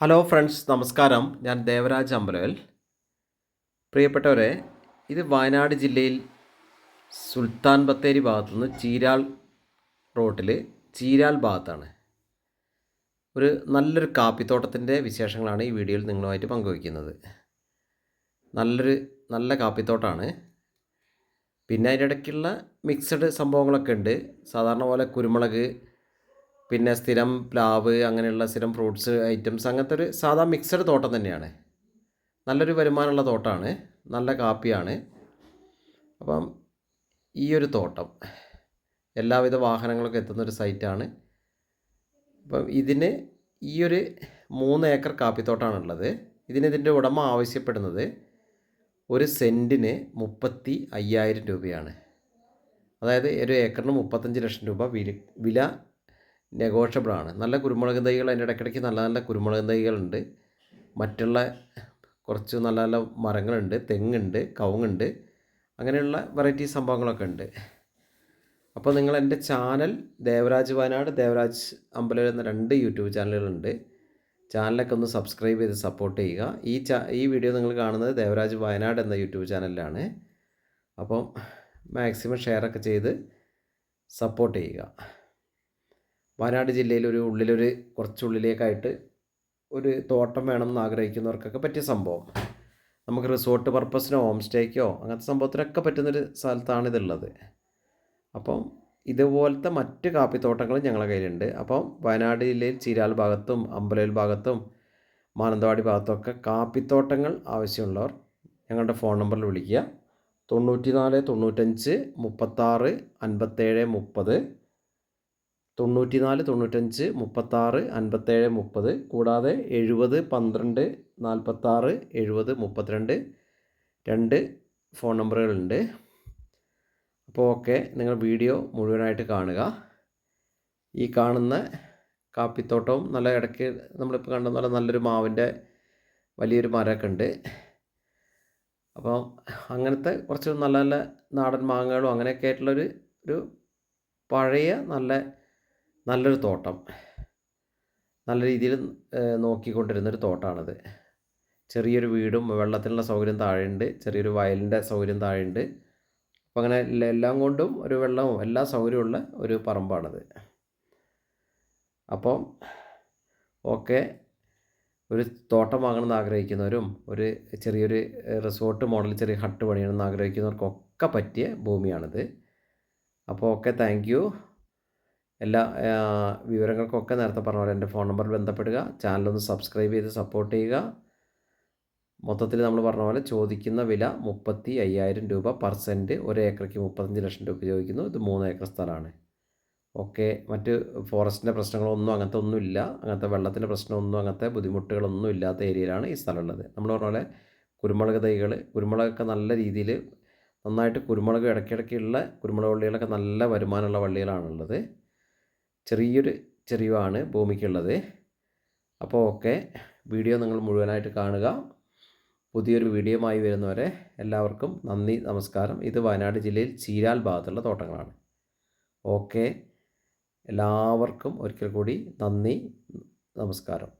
Hello friends നമസ്കാരം. ഞാൻ ദേവരാജ് അമ്പലവൽ പ്രിയപ്പെട്ടവരെ ഇത് വയനാട് ജില്ലയിൽ സുൽത്താൻ ബത്തേരി ഭാഗത്തു നിന്ന് ചീരാൾ റോട്ടിൽ ചീരാൽ ഭാഗത്താണ്. ഒരു നല്ലൊരു കാപ്പിത്തോട്ടത്തിന്റെ വിശേഷങ്ങളാണ് ഈ വീഡിയോയിൽ നിങ്ങളുമായിട്ട് പങ്കുവയ്ക്കുന്നത്. നല്ലൊരു നല്ല കാപ്പിത്തോട്ടമാണ് പിന്നെ അതിന്റെ ഇടയ്ക്കുള്ള മിക്സഡ് സംഭവങ്ങളൊക്കെ ഉണ്ട്. സാധാരണ പോലെ കുരുമുളക് പിന്നെ സ്ഥിരം പ്ലാവ് അങ്ങനെയുള്ള സ്ഥിരം ഫ്രൂട്ട്സ് ഐറ്റംസ് അങ്ങനത്തെ ഒരു സാധാ മിക്സഡ് തോട്ടം തന്നെയാണ്. നല്ലൊരു വരുമാനമുള്ള തോട്ടമാണ് നല്ല കാപ്പിയാണ്. അപ്പം ഈ ഒരു തോട്ടം എല്ലാവിധ വാഹനങ്ങളൊക്കെ എത്തുന്നൊരു സൈറ്റാണ്. അപ്പം ഇതിന് ഈ ഒരു മൂന്ന് ഏക്കർ കാപ്പിത്തോട്ടമാണുള്ളത് ഇതിന് ഇതിന്റെ ഉടമ ആവശ്യപ്പെടുന്നത് ഒരു സെന്റിന് മുപ്പത്തി അയ്യായിരം രൂപയാണ്. അതായത് ഒരു ഏക്കറിന് മുപ്പത്തഞ്ച് ലക്ഷം രൂപ വില വില നെഗോഷ്യബിളാണ്. നല്ല കുരുമുളക് തൈകൾ അതിന്റെ ഇടയ്ക്കിടയ്ക്ക് നല്ല നല്ല കുരുമുളക് തൈകളുണ്ട്. മറ്റുള്ള കുറച്ച് നല്ല നല്ല മരങ്ങളുണ്ട് തെങ്ങുണ്ട് കവുങ്ങുണ്ട് അങ്ങനെയുള്ള വെറൈറ്റി സംഭവങ്ങളൊക്കെ ഉണ്ട്. അപ്പോൾ നിങ്ങൾ എന്റെ ചാനൽ ദേവരാജ് വയനാട് ദേവരാജ് അമ്പലം എന്ന രണ്ട് യൂട്യൂബ് ചാനലുകളുണ്ട്. ചാനലൊക്കെ ഒന്ന് സബ്സ്ക്രൈബ് ചെയ്ത് സപ്പോർട്ട് ചെയ്യുക. ഈ ചാ ഈ വീഡിയോ നിങ്ങൾ കാണുന്നത് ദേവരാജ് വയനാട് എന്ന യൂട്യൂബ് ചാനലിലാണ്. അപ്പം മാക്സിമം ഷെയറൊക്കെ ചെയ്ത് സപ്പോർട്ട് ചെയ്യുക. വയനാട് ജില്ലയിൽ ഒരു ഉള്ളിലൊരു കുറച്ചുള്ളിലേക്കായിട്ട് ഒരു തോട്ടം വേണമെന്ന് ആഗ്രഹിക്കുന്നവർക്കൊക്കെ പറ്റിയ സംഭവം. നമുക്ക് റിസോർട്ട് പർപ്പസിനോ ഹോം സ്റ്റേക്കോ അങ്ങനത്തെ സംഭവത്തിനൊക്കെ പറ്റുന്നൊരു സ്ഥലത്താണ് ഇതുള്ളത്. അപ്പം ഇതുപോലത്തെ മറ്റ് കാപ്പിത്തോട്ടങ്ങളും ഞങ്ങളുടെ കയ്യിലുണ്ട്. അപ്പം വയനാട് ജില്ലയിൽ ചീരാൽ ഭാഗത്തും അമ്പലയിൽ ഭാഗത്തും മാനന്തവാടി ഭാഗത്തൊക്കെ കാപ്പിത്തോട്ടങ്ങൾ ആവശ്യമുള്ളവർ ഞങ്ങളുടെ ഫോൺ നമ്പറിൽ വിളിക്കുക. തൊണ്ണൂറ്റി നാല് തൊണ്ണൂറ്റഞ്ച് മുപ്പത്താറ് അൻപത്തേഴ് മുപ്പത്. തൊണ്ണൂറ്റി നാല് തൊണ്ണൂറ്റഞ്ച് മുപ്പത്താറ് അൻപത്തേഴ് മുപ്പത് കൂടാതെ എഴുപത് പന്ത്രണ്ട് നാൽപ്പത്താറ് എഴുപത് മുപ്പത്തിരണ്ട് രണ്ട് ഫോൺ നമ്പറുകളുണ്ട്. അപ്പോൾ ഓക്കെ നിങ്ങൾ വീഡിയോ മുഴുവനായിട്ട് കാണുക. ഈ കാണുന്ന കാപ്പിത്തോട്ടവും നല്ല ഇടയ്ക്ക് നമ്മളിപ്പോൾ കണ്ട പോലെ നല്ലൊരു മാവിന്റെ വലിയൊരു മരമൊക്കെ ഉണ്ട്. അപ്പോൾ അങ്ങനത്തെ കുറച്ച് നല്ല നല്ല നാടൻ മാങ്ങകളും അങ്ങനെയൊക്കെ ആയിട്ടുള്ളൊരു ഒരു പഴയ നല്ല നല്ലൊരു തോട്ടം. നല്ല രീതിയിൽ നോക്കിക്കൊണ്ടിരുന്നൊരു തോട്ടമാണത് ചെറിയൊരു വീടും വെള്ളത്തിനുള്ള സൗകര്യം താഴെയുണ്ട്. ചെറിയൊരു വയലിന്റെ സൗകര്യം താഴെയുണ്ട്. അപ്പോൾ അങ്ങനെ എല്ലാം കൊണ്ടും ഒരു വെള്ളവും എല്ലാ സൗകര്യമുള്ള ഒരു പറമ്പാണത്. അപ്പം ഓക്കെ ഒരു തോട്ടം വാങ്ങണമെന്ന് ആഗ്രഹിക്കുന്നവരും ഒരു ചെറിയൊരു റിസോർട്ട് മോഡൽ ചെറിയ ഹട്ട് പണിയണമെന്ന് ആഗ്രഹിക്കുന്നവർക്കൊക്കെ പറ്റിയ ഭൂമിയാണിത്. അപ്പോൾ ഓക്കെ താങ്ക് എല്ലാ വിവരങ്ങൾക്കൊക്കെ നേരത്തെ പറഞ്ഞ പോലെ എന്റെ ഫോൺ നമ്പറിൽ ബന്ധപ്പെടുക ചാനലൊന്ന് സബ്സ്ക്രൈബ് ചെയ്ത് സപ്പോർട്ട് ചെയ്യുക. മൊത്തത്തിൽ നമ്മൾ പറഞ്ഞ പോലെ ചോദിക്കുന്ന വില മുപ്പത്തി അയ്യായിരം രൂപ പെർസെന്റ് ഒരു ഏക്കറയ്ക്ക് മുപ്പത്തഞ്ച് ലക്ഷം രൂപ ചോദിക്കുന്നു. ഇത് മൂന്ന് ഏക്കർ സ്ഥലമാണ്. ഓക്കെ മറ്റ് ഫോറസ്റ്റിന്റെ പ്രശ്നങ്ങളൊന്നും അങ്ങനത്തെ ഒന്നുമില്ല. അങ്ങനത്തെ വെള്ളത്തിന്റെ പ്രശ്നമൊന്നും അങ്ങനത്തെ ബുദ്ധിമുട്ടുകളൊന്നും ഇല്ലാത്ത ഏരിയയിലാണ് ഈ സ്ഥലമുള്ളത്. നമ്മൾ പറഞ്ഞ പോലെ കുരുമുളക് തൈകൾ കുരുമുളകൊക്കെ നല്ല രീതിയിൽ നന്നായിട്ട് കുരുമുളക് ഇടയ്ക്കിടയ്ക്കുള്ള കുരുമുളക് വള്ളികളൊക്കെ നല്ല വരുമാനമുള്ള വള്ളികളാണുള്ളത്. ചെറിയൊരു ചെറിയാണ് ഭൂമിക്കുള്ളത്. അപ്പോൾ ഓക്കെ വീഡിയോ നിങ്ങൾ മുഴുവനായിട്ട് കാണുക. പുതിയൊരു വീഡിയോയുമായി വരുന്നവരെ എല്ലാവർക്കും നന്ദി നമസ്കാരം. ഇത് വയനാട് ജില്ലയിൽ ചീരാൽ ഭാഗത്തുള്ള തോട്ടങ്ങളാണ്. ഓക്കെ. എല്ലാവർക്കും ഒരിക്കൽ കൂടി നന്ദി നമസ്കാരം.